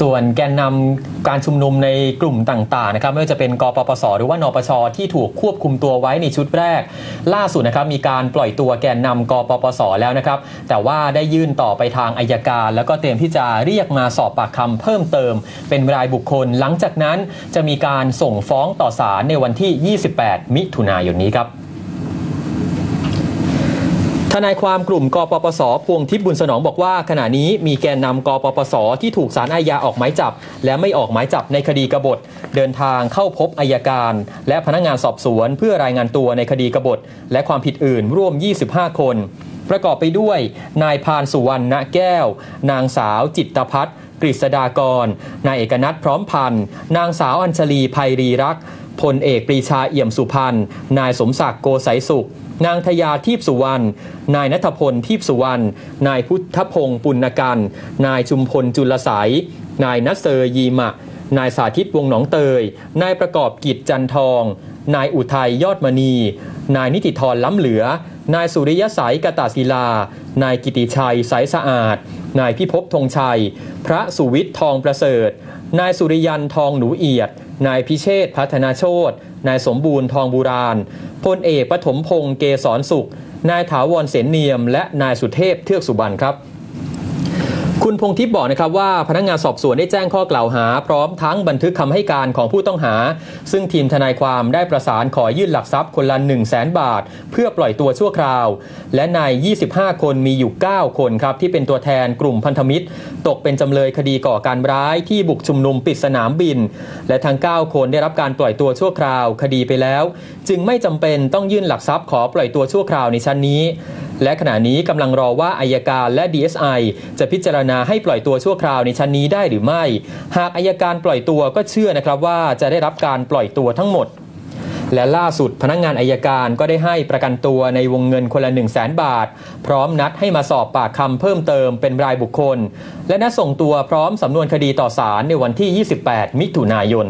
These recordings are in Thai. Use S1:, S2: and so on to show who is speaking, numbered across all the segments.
S1: ส่วนแกนนำการชุมนุมในกลุ่มต่างๆนะครับไม่ว่าจะเป็นกปปส หรือว่านปชที่ถูกควบคุมตัวไว้ในชุดแรก ล่าสุดนะครับมีการปล่อยตัวแกนนำกปปส แล้วนะครับ แต่ว่าได้ยื่นต่อไปทางอายการ แล้วก็เตรียมที่จะเรียกมาสอบปากคำเพิ่มเติม เป็นรายบุคคล หลังจากนั้นจะมีการส่งฟ้องต่อศาลในวันที่ 28 มิถุนายนนี้ครับ นายความกลุ่มกปปส พวงทิพย์บุญสนองบอกว่า ขณะนี้มีแกนนำกปปส ที่ถูกสารอาญาออกหมายจับ และไม่ออกหมายจับในคดีกบฏ เดินทางเข้าพบอายการ และพนักงานสอบสวน เพื่อรายงานตัวในคดีกบฏ และความผิดอื่นร่วม 25 คน ประกอบไปด้วย นายพานสุวรรณแก้ว นางสาวจิตตพัฒน์ กฤษดากร นายเอกนัทพร้อมพันธ์นางสาวอัญชลีภัยรีรักษ์พลเอกปรีชาเอี่ยมสุพรรณ นายสมศักดิ์โกสายสุข นางทยาทีพสุวรรณ นายนัทพลทีพสุวรรณ นายพุทธพงศ์ปุณกัน นายชุมพลจุลสาย นายนัสเซอร์ยีมะ นายสาธิตวงหนองเตย นายประกอบกิจจันทอง นายอุทัยยอดมณี นายนิติธรล้ำเหลือ นายสุริยสายกตาศิลา นายกิติชัยสายสะอาด นายพิภพธงชัย พระสุวิทย์ทองประเสริฐ นายสุริยันทองหนูเอียด นายพิเชษพัฒนาโชตนายสมบูรณ์ทองบูรานพลเอกปฐมพงษ์เกษรสุข นายถาวรเสนเนียม และนายสุเทพเทือกสุบรรณครับ คุณพงทิพย์บอกนะครับว่าพนักงานสอบสวนได้แจ้งข้อกล่าวหา พร้อมทั้งบันทึกคำให้การของผู้ต้องหา ซึ่งทีมทนายความได้ประสานขอยื่นหลักทรัพย์คนละ 1 0 0 0 0แบาท เพื่อปล่อยตัวชั่วคราว และใน 25 คนมีอยู่ 9 คนครับ ที่เป็นตัวแทนกลุ่มพันธมิตร ตกเป็นจำเลยคดีก่อการร้ายที่บุกชุมนุมปิดสนามบิน และทั้ง 9 คนได้รับการปล่อยตัวชั่วคราว คดีไปแล้ว จึงไม่จำเป็นต้องยื่นหลักทรัพย์ขอปล่อยตัวชั่วคราวในชั้นนี้ และขณะนี้กำลังรอว่าอายการและ DSI จะพิจารณาให้ปล่อยตัวชั่วคราวในชั้นนี้ได้หรือไม่ หากอายการปล่อยตัวก็เชื่อนะครับว่าจะได้รับการปล่อยตัวทั้งหมดและล่าสุดพนักงงานอายการก็ได้ให้ประกันตัวในวงเงินคนละ 1 0 0 0 0แบาท พร้อมนัดให้มาสอบปากคำเพิ่มเติมเป็นรายบุคคล และนัดส่งตัวพร้อมสำนวนคดีต่อศาลในวันที่ 28 มิถุนายน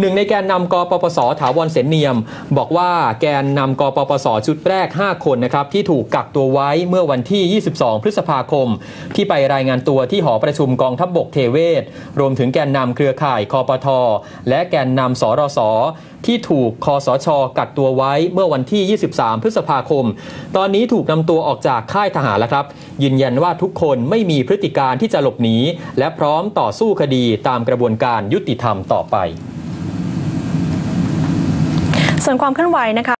S1: หนึ่งในแกนนำกปปสถาวรเสนเนียม บอกว่าแกนนำกปปสชุดแรก 5 คนนะครับที่ถูกกักตัวไว้เมื่อวันที่ 22 พฤษภาคม ที่ไปรายงานตัวที่หอประชุมกองทัพบบกเทเวศ รวมถึงแกนนำเครือข่ายคอปท และแกนนำสรสที่ถูกคอสช กักตัวไว้เมื่อวันที่ 23 พฤษภาคม ตอนนี้ถูกนำตัวออกจากค่ายทหารแล้วครับ ยืนยันว่าทุกคนไม่มีพฤติการที่จะหลบหนีและพร้อมต่อสู้คดีตามกระบวนการยุติธรรมต่อไป
S2: ส่วนความเคลื่อนไหวนะคะ